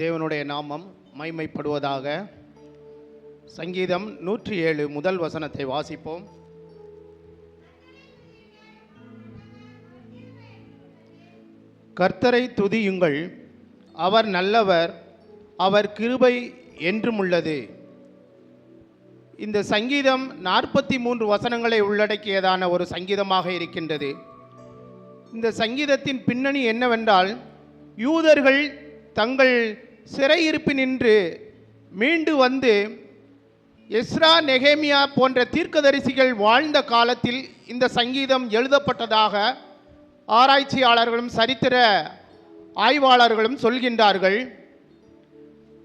தேவனுடைய நாமம் மைமைப்படுவதாக சங்கீதம் நூற்றி ஏழு முதல் வசனத்தை வாசிப்போம். கர்த்தரை துதியுங்கள். அவர் நல்லவர் அவர் கிருபை என்றும் உள்ளது. இந்த சங்கீதம் நாற்பத்தி மூன்று வசனங்களை உள்ளடக்கியதான ஒரு சங்கீதமாக இருக்கின்றது. இந்த சங்கீதத்தின் பின்னணி என்னவென்றால் யூதர்கள் தங்கள் சிறையிருப்பினின்று மீண்டு வந்து எஸ்ரா நெகேமியா போன்ற தீர்க்கதரிசிகள் வாழ்ந்த காலத்தில் இந்த சங்கீதம் எழுதப்பட்டதாக ஆராய்ச்சியாளர்களும் சரித்திர ஆய்வாளர்களும் சொல்கின்றார்கள்.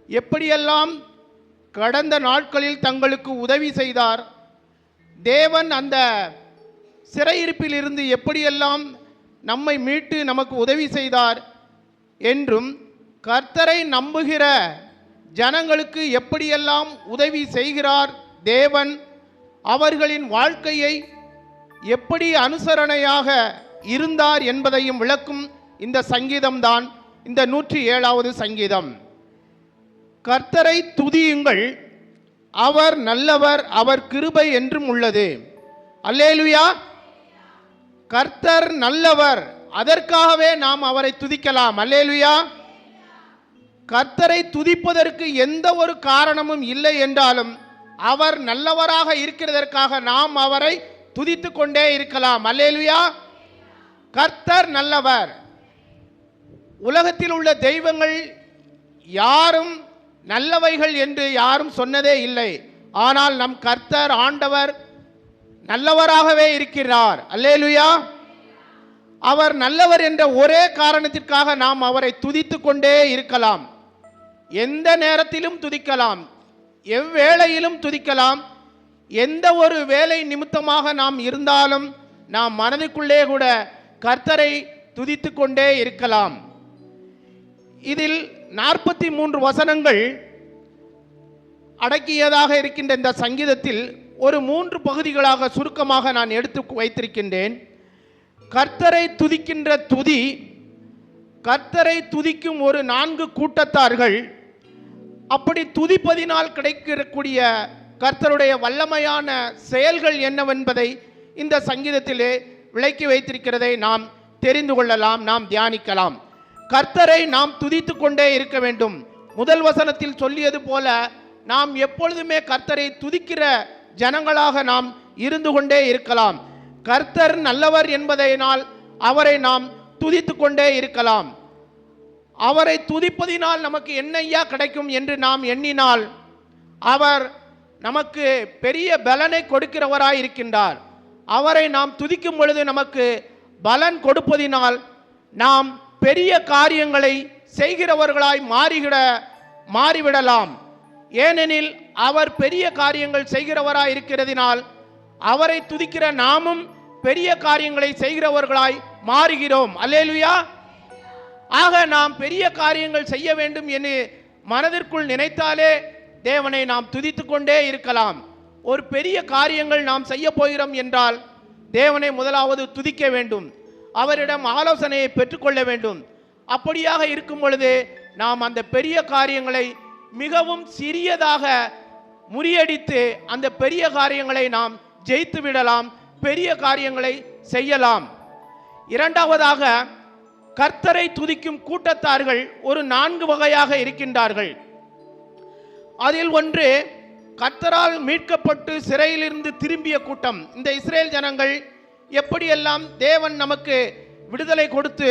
எப்படியெல்லாம் கடந்த நாட்களில் தங்களுக்கு உதவி செய்தார் தேவன் அந்த சிறையிருப்பிலிருந்து எப்படியெல்லாம் நம்மை மீட்டு நமக்கு உதவி செய்தார் என்றும் கர்த்தரை நம்புகிற ஜனங்களுக்கு எப்படியெல்லாம் உதவி செய்கிறார் தேவன் அவர்களின் வாழ்க்கையை எப்படி அனுசரணையாக இருந்தார் என்பதையும் விளக்கும் இந்த சங்கீதம்தான் இந்த நூற்றி ஏழாவது சங்கீதம். கர்த்தரை துதியுங்கள் அவர் நல்லவர் அவர் கிருபை என்றும் உள்ளது. அல்லேலுயா! கர்த்தர் நல்லவர் அதற்காகவே நாம் அவரை துதிக்கலாம். அல்லேலுயா! கர்த்தரை துதிப்பதற்கு எந்த ஒரு காரணமும் இல்லை என்றாலும் அவர் நல்லவராக இருக்கிறதற்காக நாம் அவரை துதித்து கொண்டே இருக்கலாம். அல்லேலுயா. கர்த்தர் நல்லவர். உலகத்தில் உள்ள தெய்வங்கள் யாரும் நல்லவைகள் என்று யாரும் சொன்னதே இல்லை. ஆனால் நம் கர்த்தர் ஆண்டவர் நல்லவராகவே இருக்கிறார். அல்லேலுயா. அவர் நல்லவர் என்ற ஒரே காரணத்திற்காக நாம் அவரை துதித்து கொண்டே இருக்கலாம். எந்த நேரத்திலும் துதிக்கலாம் எவ்வேளையிலும் துதிக்கலாம் எந்த ஒரு வேலை நிமித்தமாக நாம் இருந்தாலும் நாம் மனதுக்குள்ளே கூட கர்த்தரை துதித்து கொண்டே இருக்கலாம். இதில் நாற்பத்தி மூன்று வசனங்கள் அடக்கியதாக இருக்கின்ற இந்த சங்கீதத்தில் ஒரு மூன்று பகுதிகளாக சுருக்கமாக நான் எடுத்து வைத்திருக்கின்றேன். கர்த்தரை துதிக்கின்ற துதி கர்த்தரை துதிக்கும் ஒரு நான்கு கூட்டத்தார்கள் அப்படி துதிப்பதினால் கிடைக்கக்கூடிய கர்த்தருடைய வல்லமையான செயல்கள் என்னவென்பதை இந்த சங்கீதத்திலே விளக்கி வைத்திருக்கிறதை நாம் தெரிந்து கொள்ளலாம் நாம் தியானிக்கலாம். கர்த்தரை நாம் துதித்து கொண்டே இருக்க வேண்டும். முதல் வசனத்தில் சொல்லியது போல நாம் எப்பொழுதுமே கர்த்தரை துதிக்கிற ஜனங்களாக நாம் இருந்து கொண்டே இருக்கலாம். கர்த்தர் நல்லவர் என்பதையினால் அவரை நாம் துதித்து கொண்டே இருக்கலாம். அவரை துதிப்பதினால் நமக்கு என்னையா கிடைக்கும் என்று நாம் எண்ணினால் அவர் நமக்கு பெரிய பலனை கொடுக்கிறவராய் இருக்கின்றார். அவரை நாம் துதிக்கும் பொழுது நமக்கு பலன் கொடுப்பதினால் நாம் பெரிய காரியங்களை செய்கிறவர்களாய் மாறிவிட மாறிவிடலாம். ஏனெனில் அவர் பெரிய காரியங்கள் செய்கிறவராய் இருக்கிறதினால் அவரை துதிக்கிற நாமும் பெரிய காரியங்களை செய்கிறவர்களாய் மாறுகிறோம். அல்லேலுயா! ஆக நாம் பெரிய காரியங்கள் செய்ய வேண்டும் என்று மனதிற்குள் நினைத்தாலே தேவனை நாம் துதித்து கொண்டே இருக்கலாம். ஒரு பெரிய காரியங்கள் நாம் செய்ய போகிறோம் என்றால் தேவனை முதலாவது துதிக்க வேண்டும். அவரிடம் ஆலோசனையை பெற்றுக்கொள்ள வேண்டும். அப்படியாக இருக்கும் பொழுது நாம் அந்த பெரிய காரியங்களை மிகவும் சிறியதாக முறியடித்து அந்த பெரிய காரியங்களை நாம் ஜெயித்து விடலாம் பெரிய காரியங்களை செய்யலாம். இரண்டாவதாக கர்த்தரை துதிக்கும் கூட்டத்தார்கள் ஒரு நான்கு வகையாக இருக்கின்றார்கள். அதில் ஒன்று கர்த்தரால் மீட்கப்பட்டு சிறையிலிருந்து திரும்பிய கூட்டம். இந்த இஸ்ரேல் ஜனங்கள் எப்படியெல்லாம் தேவன் நமக்கு விடுதலை கொடுத்து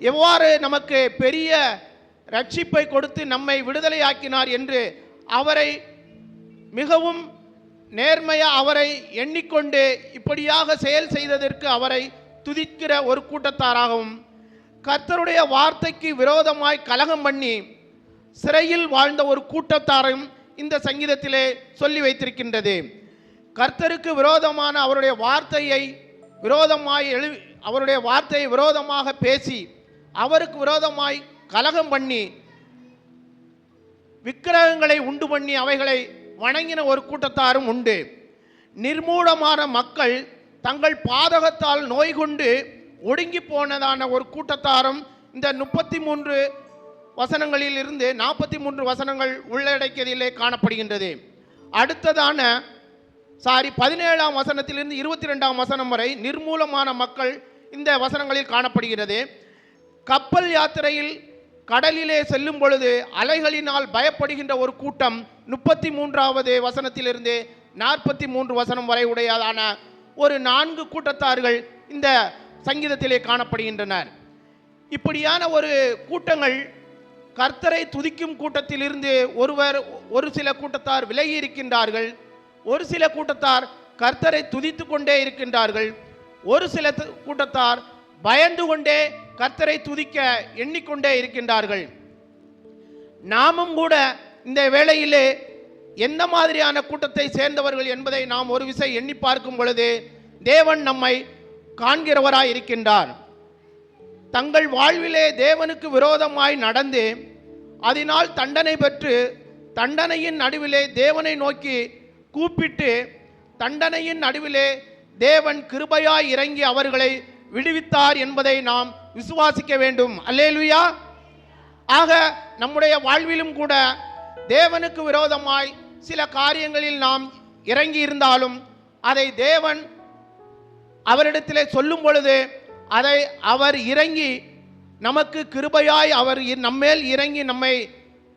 எவ்வாறு நமக்கு பெரிய ரட்சிப்பை கொடுத்து நம்மை விடுதலையாக்கினார் என்று அவரை மிகவும் நேர்மையாக அவரை எண்ணிக்கொண்டு இப்படியாக செயல் செய்ததற்கு அவரை துதிக்கிற ஒரு கூட்டத்தாராகவும் கர்த்தருடைய வார்த்தைக்கு விரோதமாய் கலகம் பண்ணி சிறையில் வாழ்ந்த ஒரு கூட்டத்தாரையும் இந்த சங்கீதத்திலே சொல்லி வைத்திருக்கின்றது. கர்த்தருக்கு விரோதமான அவருடைய வார்த்தையை விரோதமாய் எழு அவருடைய வார்த்தையை விரோதமாக பேசி அவருக்கு விரோதமாய் கலகம் பண்ணி விக்கிரகங்களை உண்டு பண்ணி அவைகளை வணங்கின ஒரு கூட்டத்தாரும் உண்டு. நிர்மூலமான மக்கள் தங்கள் பாதகத்தால் நோய் கொண்டு ஒடுங்கி போனதான ஒரு கூட்டத்தாரும் இந்த முப்பத்தி மூன்று வசனங்களில் இருந்து நாற்பத்தி மூன்று வசனங்கள் உள்ளடக்கியதிலே காணப்படுகின்றது. அடுத்ததான சாரி பதினேழாம் வசனத்திலிருந்து இருபத்தி ரெண்டாம் வசனம் வரை நிர்மூலமான மக்கள் இந்த வசனங்களில் காணப்படுகிறது. கப்பல் யாத்திரையில் கடலிலே செல்லும் பொழுது அலைகளினால் பயப்படுகின்ற ஒரு கூட்டம் முப்பத்தி மூன்றாவது வசனத்திலிருந்து நாற்பத்தி மூன்று வசனம் வரை உடையதான ஒரு நான்கு கூட்டத்தார்கள் இந்த சங்கீதத்திலே காணப்படுகின்றனர் இப்படியான ஒரு கூட்டங்கள் கர்த்தரை துதிக்கும் கூட்டத்திலிருந்து ஒருவர் ஒரு சில கூட்டத்தார் விலகி இருக்கின்றார்கள் ஒரு சில கூட்டத்தார் கர்த்தரை துதித்து கொண்டே இருக்கின்றார்கள் ஒரு சில கூட்டத்தார் பயந்து கொண்டே கர்த்தரை துதிக்க எண்ணிக்கொண்டே இருக்கின்றார்கள். நாமும் கூட இந்த வேளையிலே எந்த மாதிரியான கூட்டத்தை சேர்ந்தவர்கள் என்பதை நாம் ஒரு விசை எண்ணி பார்க்கும் பொழுது தேவன் நம்மை காண்கிறவராய் இருக்கின்றார் தங்கள் வாழ்விலே தேவனுக்கு விரோதமாய் நடந்து அதனால் தண்டனை பெற்று தண்டனையின் நடுவிலே தேவனை நோக்கி கூப்பிட்டு தண்டனையின் நடுவிலே தேவன் கிருபையாய் இறங்கி அவர்களை விடுவித்தார் என்பதை நாம் விசுவாசிக்க வேண்டும். அல்லேலுயா! ஆக நம்முடைய வாழ்விலும் கூட தேவனுக்கு விரோதமாய் சில காரியங்களில் நாம் இறங்கி இருந்தாலும் அதை தேவன் அவரிடத்திலே சொல்லும் பொழுது அதை அவர் இறங்கி நமக்கு கிருபையாய் அவர் இ- நம்மேல் இறங்கி நம்மை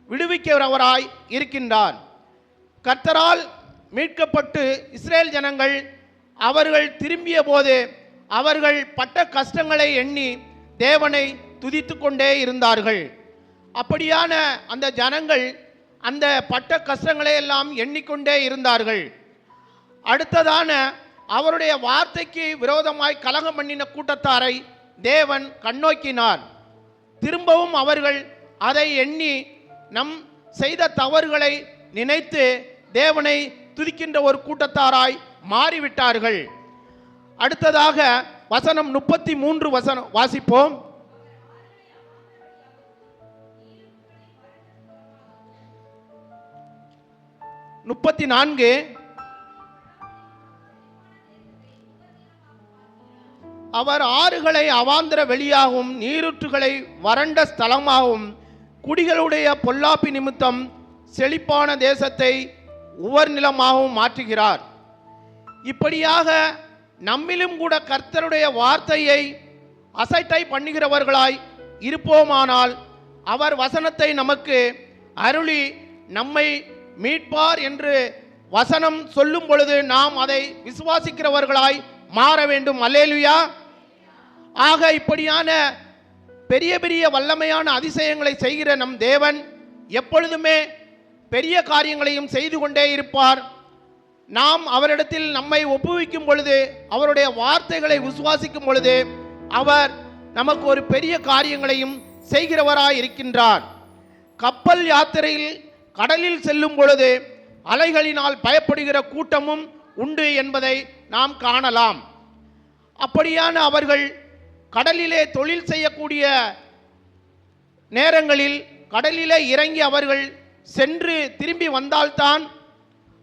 விடுவிக்கிறவராய் இருக்கின்றார். கர்த்தரால் மீட்கப்பட்டு இஸ்ரேல் ஜனங்கள் அவர்கள் திரும்பிய போது அவர்கள் பட்ட கஷ்டங்களை எண்ணி தேவனை துதித்து கொண்டே இருந்தார்கள். அப்படியான அந்த ஜனங்கள் அந்த பட்ட கஷ்டங்களை எல்லாம் எண்ணிக்கொண்டே இருந்தார்கள். அடுத்ததான அவருடைய வார்த்தைக்கு விரோதமாய் கலகம் பண்ணின கூட்டத்தாரை தேவன் கண்ணோக்கினார். திரும்பவும் அவர்கள் அதை எண்ணி நம் செய்த தவறுகளை நினைத்து தேவனை துதிக்கின்ற ஒரு கூட்டத்தாராய் மாறிவிட்டார்கள். அடுத்ததாக வசனம் முப்பத்தி மூன்று வசனம் வாசிப்போம். முப்பத்தி நான்கு அவர் ஆறுகளை அவாந்திர வெளியாகவும் நீரூற்றுகளை வறண்ட ஸ்தலமாகவும் குடிகளுடைய பொல்லாப்பி நிமித்தம் செழிப்பான தேசத்தை உவர் நிலமாகவும் மாற்றுகிறார். இப்படியாக நம்மிலும் கூட கர்த்தருடைய வார்த்தையை அசட்டை பண்ணுகிறவர்களாய் இருப்போமானால் அவர் வசனத்தை நமக்கு அருளி நம்மை மீட்பார் என்று வசனம் சொல்லும் பொழுது நாம் அதை விசுவாசிக்கிறவர்களாய் மாற வேண்டும். அல்லேலுயா! ஆக இப்படியான பெரிய பெரிய வல்லமையான அதிசயங்களை செய்கிற நம் தேவன் எப்பொழுதுமே பெரிய காரியங்களையும் செய்து கொண்டே இருப்பார். நாம் அவரிடத்தில் நம்மை ஒப்புவிக்கும் பொழுது அவருடைய வார்த்தைகளை விசுவாசிக்கும் பொழுது அவர் நமக்கு ஒரு பெரிய காரியங்களையும் செய்கிறவராய் இருக்கின்றார். கப்பல் யாத்திரையில் கடலில் செல்லும் பொழுது அலைகளினால் பயப்படுகிற கூட்டமும் உண்டு என்பதை நாம் காணலாம். அப்படியான அவர்கள் கடலிலே தொழில் செய்யக்கூடிய நேரங்களில் கடலிலே இறங்கி அவர்கள் சென்று திரும்பி வந்தால்தான்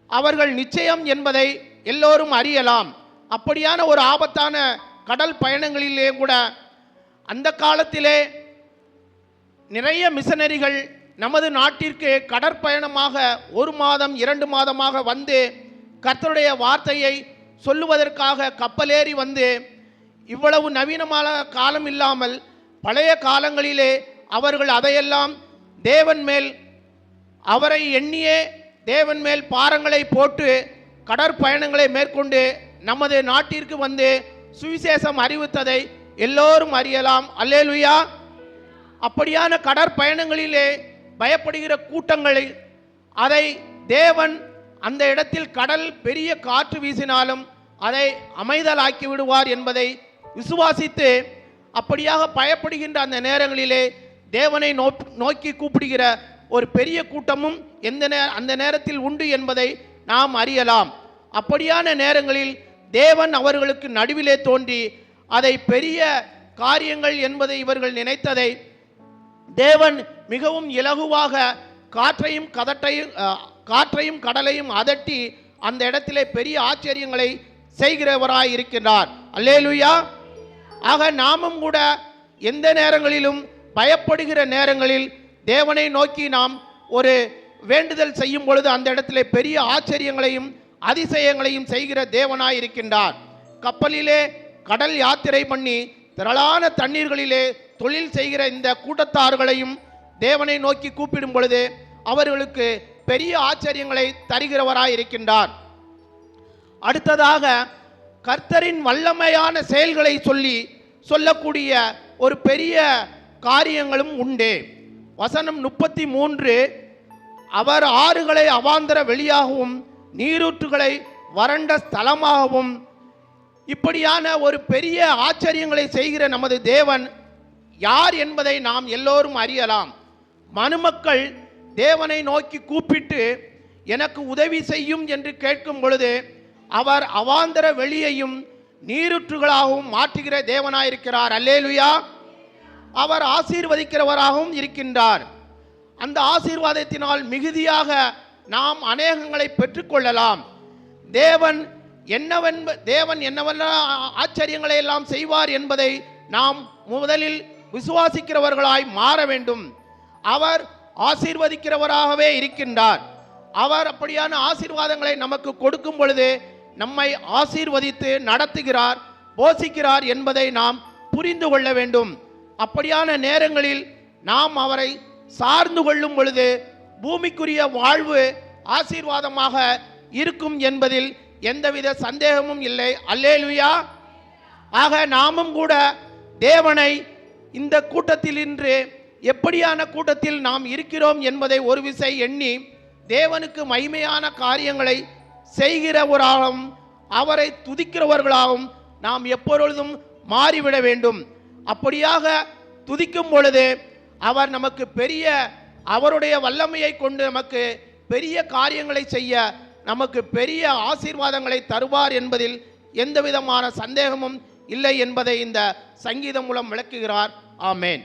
அவர்கள் நிச்சயம் என்பதை எல்லோரும் அறியலாம். அப்படியான ஒரு ஆபத்தான கடல் பயணங்களிலே கூட அந்த காலத்திலே நிறைய மிஷனரிகள் நமது நாட்டிற்கு கடற்பயணமாக ஒரு மாதம் இரண்டு மாதமாக வந்து கர்த்தருடைய வார்த்தையை சொல்லுவதற்காக கப்பலேறி வந்து இவ்வளவு நவீனமான காலம் இல்லாமல் பழைய காலங்களிலே அவர்கள் அதையெல்லாம் தேவன் மேல் அவரை எண்ணியே தேவன் மேல் பாரங்களை போட்டு கடற்பயணங்களை மேற்கொண்டு நமது நாட்டிற்கு வந்து சுவிசேஷம் அறிவித்ததை எல்லோரும் அறியலாம். அல்லேலுயா. அப்படியான கடற்பயணங்களிலே பயப்படுகிற கூட்டங்களை அதை தேவன் அந்த இடத்தில் கடல் பெரிய காற்று வீசினாலும் அதை அமைதலாக்கி விடுவார் என்பதை விசுவாசித்து அப்படியாக பயப்படுகின்ற அந்த நேரங்களிலே தேவனை நோ நோக்கி கூப்பிடுகிற ஒரு பெரிய கூட்டமும் எந்த நே அந்த நேரத்தில் உண்டு என்பதை நாம் அறியலாம். அப்படியான நேரங்களில் தேவன் அவர்களுக்கு நடுவிலே தோன்றி அதை பெரிய காரியங்கள் என்பதை இவர்கள் நினைத்ததை தேவன் மிகவும் இலகுவாக காற்றையும் கதட்டையும் காற்றையும் கடலையும் அதட்டி அந்த இடத்திலே பெரிய ஆச்சரியங்களை செய்கிறவராய் இருக்கின்றார் அல்லேலுயா! ஆக நாமும் கூட எந்த நேரங்களிலும் பயப்படுகிற நேரங்களில் தேவனை நோக்கி நாம் ஒரு வேண்டுதல் செய்யும் பொழுது அந்த இடத்துல பெரிய ஆச்சரியங்களையும் அதிசயங்களையும் செய்கிற தேவனாய் இருக்கின்றார். கப்பலிலே கடல் யாத்திரை பண்ணி திரளான தண்ணீர்களிலே தொழில் செய்கிற இந்த கூட்டத்தார்களையும் தேவனை நோக்கி கூப்பிடும் பொழுது அவர்களுக்கு பெரிய ஆச்சரியங்களை தருகிறவராய் இருக்கின்றார். அடுத்ததாக கர்த்தரின் வல்லமையான செயல்களை சொல்லி சொல்லக்கூடிய ஒரு பெரிய காரியங்களும் உண்டு. வசனம் முப்பத்தி மூன்று அவர் ஆறுகளை அவாந்தர வெளியாகவும் நீரூற்றுகளை வறண்ட ஸ்தலமாகவும் இப்படியான ஒரு பெரிய ஆச்சரியங்களை செய்கிற நமது தேவன் யார் என்பதை நாம் எல்லோரும் அறியலாம். மனுமக்கள் தேவனை நோக்கி கூப்பிட்டு எனக்கு உதவி செய்யும் என்று கேட்கும் பொழுது அவர் அவாந்தர வெளியையும் நீருற்றுகளாகவும் மாற்றுகிற தேவனாயிருக்கிறார். அல்லேலுயா. அவர் ஆசீர்வதிக்கிறவராகவும் இருக்கின்றார். அந்த ஆசீர்வாதத்தினால் மிகுதியாக நாம் அநேகங்களை பெற்றுக்கொள்ளலாம். தேவன் என்னவென்ப தேவன் என்னவெல்லாம் ஆச்சரியங்களை எல்லாம் செய்வார் என்பதை நாம் முதலில் விசுவாசிக்கிறவர்களாய் மாற வேண்டும். அவர் ஆசீர்வதிக்கிறவராகவே இருக்கின்றார். அவர் அப்படியான ஆசீர்வாதங்களை நமக்கு கொடுக்கும் பொழுது நம்மை ஆசீர்வதித்து நடத்துகிறார் போஷிக்கிறார் என்பதை நாம் புரிந்து கொள்ள வேண்டும். அப்படியான நேரங்களில் நாம் அவரை சார்ந்து கொள்ளும் பொழுது பூமிக்குரிய வாழ்வு ஆசீர்வாதமாக இருக்கும் என்பதில் எந்தவித சந்தேகமும் இல்லை. அல்லேலுயா. ஆக நாமும் கூட தேவனை இந்த கூட்டத்தில் இன்று எப்படியான கூட்டத்தில் நாம் இருக்கிறோம் என்பதை ஒரு விசை எண்ணி தேவனுக்கு மகிமையான காரியங்களை செய்கிறவராகவும் அவரை துதிக்கிறவர்களாகவும் நாம் எப்பொழுதும் மாறிவிட வேண்டும். அப்படியாக துதிக்கும் பொழுது அவர் நமக்கு பெரிய அவருடைய வல்லமையை கொண்டு நமக்கு பெரிய காரியங்களை செய்ய நமக்கு பெரிய ஆசீர்வாதங்களை தருவார் என்பதில் எந்தவிதமான சந்தேகமும் இல்லை என்பதை இந்த சங்கீதம் மூலம் விளக்குகிறார். ஆமேன்.